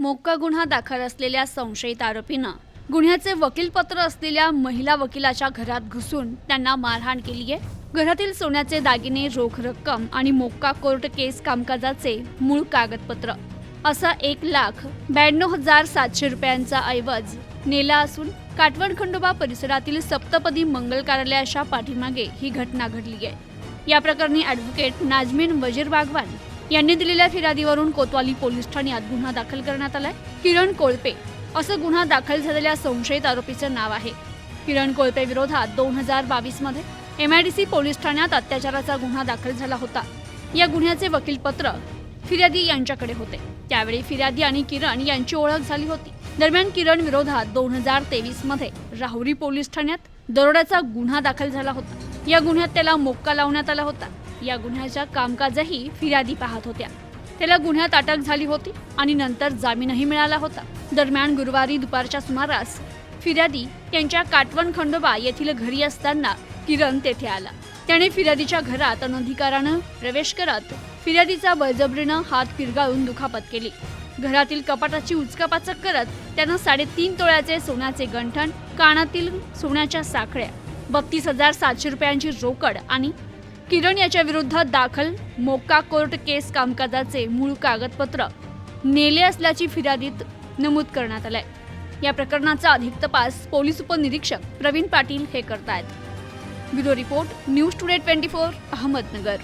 मोक्का गुन्हा दाखल असलेल्या संशयित आरोपीनं गुन्ह्याचे वकीलपत्र असलेल्या महिला वकिलाच्या घरात घुसून त्यांना मारहाण केली आहे. घरातील सोन्याचे दागिने रोख रक्कम आणि मोक्का कोर्ट केस कामकाजाचे मूळ कागदपत्र. असा एक लाख ब्याण्णव हजार सातशे रुपयांचा ऐवज नेला असून काटवण खंडोबा परिसरातील सप्तपदी मंगल कार्यालयाच्या पाठीमागे ही घटना घडली आहे. या प्रकरणी ॲडव्होकेट नाजमीन वजीर बागवान यांनी दिलेल्या फिर्यादीवरून कोतवाली पोलीस ठाण्यात गुन्हा दाखल करण्यात आलाय. किरण कोळपे असं गुन्हा दाखल झालेल्या संशयित आरोपीचं नाव आहे. किरण कोळपे विरोधात दोन हजार बावीसमध्ये एमआयडीसी पोलीस ठाण्यात अत्याचाराचा गुन्हा दाखल झाला होता. या गुन्ह्याचे वकीलपत्र फिर्यादी यांच्याकडे होते. त्यावेळी फिर्यादी आणि किरण यांची ओळख झाली होती. दरम्यान किरण विरोधात दोन हजार तेवीसमध्ये राहुरी पोलीस ठाण्यात दरोड्याचा गुन्हा दाखल झाला होता. या गुन्ह्यात त्याला मोक्का लावण्यात आला होता. या गुन्ह्याच्या कामकाजही फिर्यादी पाहत होत्या. त्याला गुन्ह्यात अटक झाली होती आणि नंतर जामीनही मिळाला होता. दरम्यान गुरुवारी दुपारच्या सुमारास फिर्यादी यांच्या काटवण खंडोबा येथील घरी असताना किरण तेथे आला. त्याने फिर्यादीच्या घरात अनधिकारानं प्रवेश करत फिर्यादीचा बळजबरीनं हात पिरगाळून दुखापत केली. घरातील कपाटाची उचकापाचक करत त्यानं साडेतीन तोळ्याचे सोन्याचे गंठण कानातील सोन्याच्या साखळ्या बत्तीस हजार सातशे रुपयांची रोकड आणि किरण याच्या विरुद्ध दाखल मोक्का कोर्ट केस कामकाजाचे मूळ कागदपत्र नेले असल्याची फिर्यादीत नमूद करण्यात आलंय. या प्रकरणाचा अधिक तपास पोलीस उपनिरीक्षक प्रवीण पाटील हे करतायत. Bureau report news today twenty four Ahmednagar.